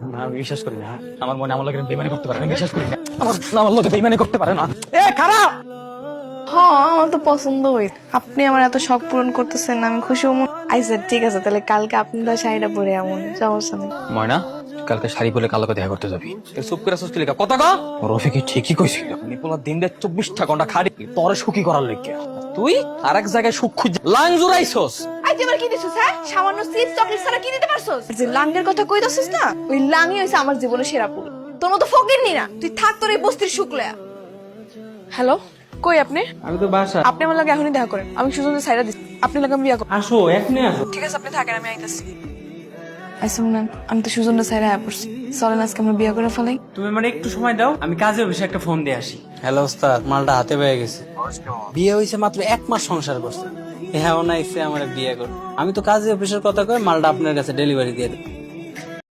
না আমি বিশ্বাস করি না। আমার মনে আমার লোকের বেমানি করতে পারে না বিশ্বাস করি না। আমার আমার লোকে বেমানি করতে পারে না। এ খারাপ হ্যাঁ আমার তো পছন্দ হয়েছে আপনি আমার এত শখ পূরণ করতেছেন আমি খুশি হব। আচ্ছা ঠিক আছে তাহলে কালকে আপনি তো শাড়িটা পরে এমন সমস্যা নেই। ময়না কালকে শাড়ি পরে কালকে দেখা করতে যাবি? চুপ করে সুস্থ লেখা কথা কা। রফিকে ঠিকই কইছিল নিপুলা দিন দেড় চব্বিশটা ঘণ্টা খাড়ি তোর সুখী করার লইকে তুই আর এক জায়গায় সুখ খুঁজ লাং জুড়াইছস তুই আমার কি দিছিস হ্যাঁ সামান্য চিপস চকলেট ছাড়া কি দিতে পারছস? যে লাঙ্গের কথা কইতাছিস না ওই লাঙ্গই হইছে আমার জীবনের সেরা পুল তোর মতো ফকির নি না তুই থাক তোর এই বস্তির শুক্লয়া হ্যালো কই আপনি? আমি তো বাসা আপনি আমার লাগে এখনই দেখা করেন আমি দিচ্ছি। আপনি লাগে আমি বিয়া করব আসো এখনই আসো। ঠিক আছে আপনি থাকেন আমি আইতাছি। আইসা শুনেন আমি তো আয়া পড়ছি। চলেন আজকে আমরা বিয়া করে ফেলাই। তুমি মানে একটু সময় দাও আমি কাজে অফিসে একটা ফোন দিয়ে আসি। হ্যালো ওস্তাদ মালটা হাতে পেয়ে গেছে। বিয়ে হয়েছে মাত্র এক মাস সংসার করছে। হ্যাঁ ও না ইচ্ছে আমার বিয়ে কর। আমি তো কাজে অফিসের কথা কই মালটা আপনার কাছে ডেলিভারি দিয়ে দেব।